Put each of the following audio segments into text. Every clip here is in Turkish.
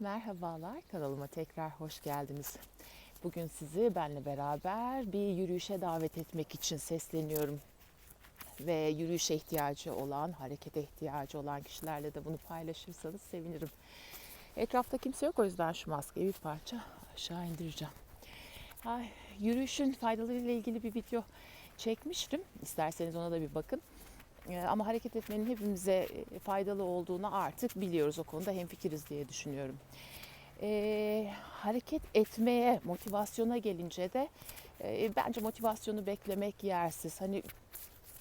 Merhabalar, kanalıma tekrar hoş geldiniz. Bugün sizi benle beraber bir yürüyüşe davet etmek için sesleniyorum. Ve yürüyüşe ihtiyacı olan, harekete ihtiyacı olan kişilerle de bunu paylaşırsanız sevinirim. Etrafta kimse yok o yüzden şu maskeyi bir parça aşağı indireceğim. Ay, yürüyüşün faydalarıyla ilgili bir video çekmiştim. İsterseniz ona da bir bakın. Ee, Ama hareket etmenin hepimize e, faydalı olduğunu artık biliyoruz. O konuda hemfikiriz diye düşünüyorum. Ee, hareket etmeye, motivasyona gelince de e, bence motivasyonu beklemek yersiz. Hani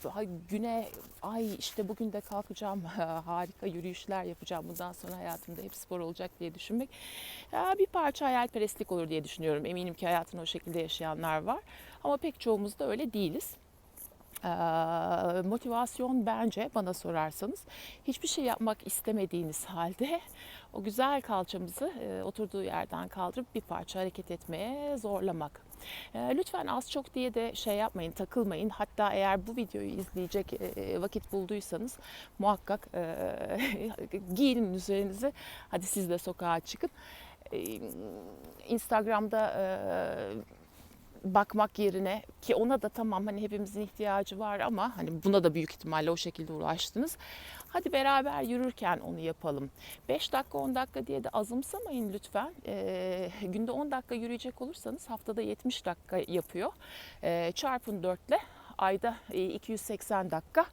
ha, güne ay işte bugün de kalkacağım harika yürüyüşler yapacağım bundan sonra hayatımda hep spor olacak diye düşünmek ya bir parça hayalperestlik olur diye düşünüyorum. Eminim ki hayatını o şekilde yaşayanlar var ama pek çoğumuz da öyle değiliz. Ee, motivasyon bence bana sorarsanız hiçbir şey yapmak istemediğiniz halde o güzel kalçamızı e, oturduğu yerden kaldırıp bir parça hareket etmeye zorlamak. E, lütfen az çok diye de şey yapmayın, takılmayın. Hatta eğer bu videoyu izleyecek e, vakit bulduysanız muhakkak e, giyinin üzerinizi. Hadi siz de sokağa çıkın. E, Instagram'da e, bakmak yerine ki ona da tamam hani hepimizin ihtiyacı var ama hani buna da büyük ihtimalle o şekilde uğraştınız. Hadi beraber yürürken onu yapalım. 5 dakika 10 dakika diye de azımsamayın lütfen. Ee, günde 10 dakika yürüyecek olursanız haftada 70 dakika yapıyor. Ee, çarpın 4 ile ayda e, 280 dakika.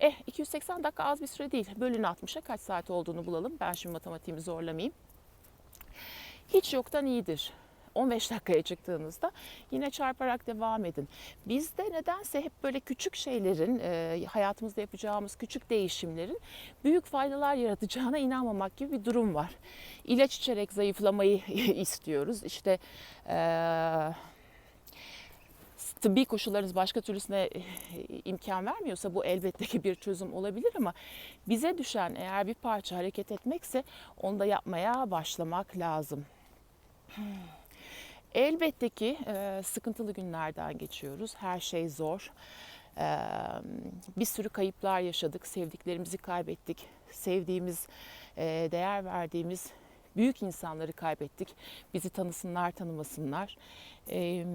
Eh 280 dakika az bir süre değil. Bölün 60'a kaç saat olduğunu bulalım. Ben şimdi matematiğimi zorlamayayım. Hiç yoktan iyidir. 15 dakikaya çıktığınızda yine çarparak devam edin. Bizde nedense hep böyle küçük şeylerin, e, hayatımızda yapacağımız küçük değişimlerin büyük faydalar yaratacağına inanmamak gibi bir durum var. İlaç içerek zayıflamayı istiyoruz. İşte e, tıbbi koşullarınız başka türlüsüne e, imkan vermiyorsa bu elbette ki bir çözüm olabilir ama bize düşen eğer bir parça hareket etmekse onu da yapmaya başlamak lazım. Elbette ki e, sıkıntılı günlerden geçiyoruz. Her şey zor. E, bir sürü kayıplar yaşadık. Sevdiklerimizi kaybettik. Sevdiğimiz, e, değer verdiğimiz büyük insanları kaybettik. Bizi tanısınlar, tanımasınlar. E,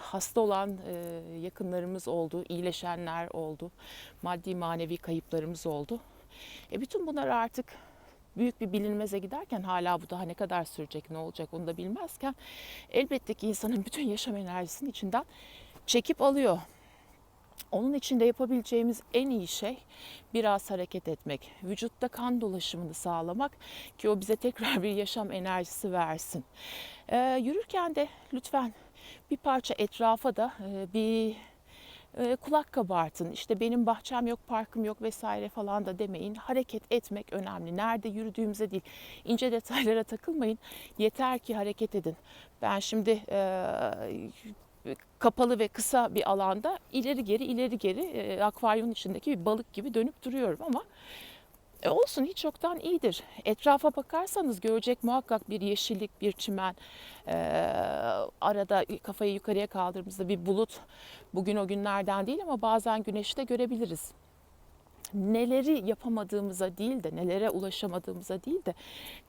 hasta olan e, yakınlarımız oldu, iyileşenler oldu. Maddi manevi kayıplarımız oldu. E, bütün bunlar artık büyük bir bilinmeze giderken hala bu daha ne kadar sürecek, ne olacak onu da bilmezken elbette ki insanın bütün yaşam enerjisini içinden çekip alıyor. Onun için de yapabileceğimiz en iyi şey biraz hareket etmek. Vücutta kan dolaşımını sağlamak ki o bize tekrar bir yaşam enerjisi versin. Ee, yürürken de lütfen bir parça etrafa da e, bir e, kulak kabartın. İşte benim bahçem yok, parkım yok vesaire falan da demeyin. Hareket etmek önemli. Nerede yürüdüğümüze değil. ince detaylara takılmayın. Yeter ki hareket edin. Ben şimdi e, kapalı ve kısa bir alanda ileri geri ileri geri e, akvaryumun içindeki bir balık gibi dönüp duruyorum ama e, olsun hiç yoktan iyidir. Etrafa bakarsanız görecek muhakkak bir yeşillik, bir çimen. E, arada kafayı yukarıya kaldırdığımızda bir bulut. Bugün o günlerden değil ama bazen güneşi de görebiliriz. Neleri yapamadığımıza değil de, nelere ulaşamadığımıza değil de,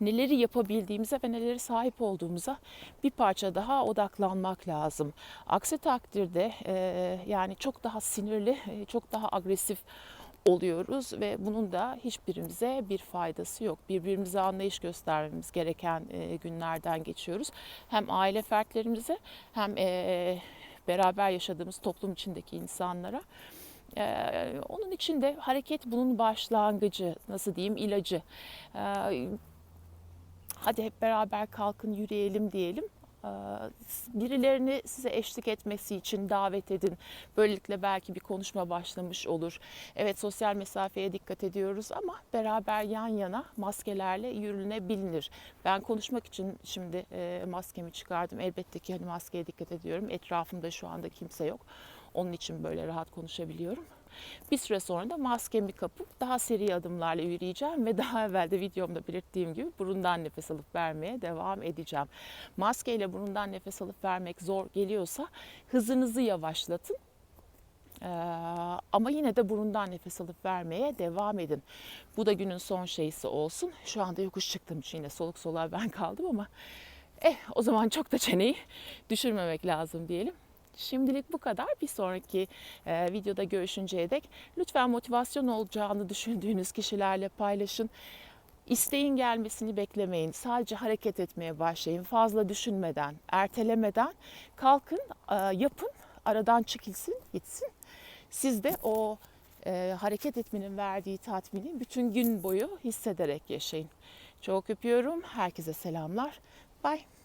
neleri yapabildiğimize ve neleri sahip olduğumuza bir parça daha odaklanmak lazım. Aksi takdirde e, yani çok daha sinirli, e, çok daha agresif oluyoruz ve bunun da hiçbirimize bir faydası yok. Birbirimize anlayış göstermemiz gereken e, günlerden geçiyoruz. Hem aile fertlerimize hem e, beraber yaşadığımız toplum içindeki insanlara. Ee, onun için de hareket bunun başlangıcı, nasıl diyeyim ilacı. Ee, hadi hep beraber kalkın yürüyelim diyelim. Ee, birilerini size eşlik etmesi için davet edin. Böylelikle belki bir konuşma başlamış olur. Evet sosyal mesafeye dikkat ediyoruz ama beraber yan yana maskelerle yürünebilir. Ben konuşmak için şimdi e, maskemi çıkardım. Elbette ki hani maskeye dikkat ediyorum. Etrafımda şu anda kimse yok. Onun için böyle rahat konuşabiliyorum. Bir süre sonra da maskemi kapıp daha seri adımlarla yürüyeceğim ve daha evvel de videomda belirttiğim gibi burundan nefes alıp vermeye devam edeceğim. Maskeyle burundan nefes alıp vermek zor geliyorsa hızınızı yavaşlatın. Ee, ama yine de burundan nefes alıp vermeye devam edin. Bu da günün son şeysi olsun. Şu anda yokuş çıktım için yine soluk soluğa ben kaldım ama eh o zaman çok da çeneyi düşürmemek lazım diyelim. Şimdilik bu kadar. Bir sonraki e, videoda görüşünceye dek lütfen motivasyon olacağını düşündüğünüz kişilerle paylaşın. İsteğin gelmesini beklemeyin. Sadece hareket etmeye başlayın. Fazla düşünmeden, ertelemeden kalkın, e, yapın. Aradan çekilsin, gitsin. Siz de o e, hareket etmenin verdiği tatmini bütün gün boyu hissederek yaşayın. Çok öpüyorum. Herkese selamlar. Bye.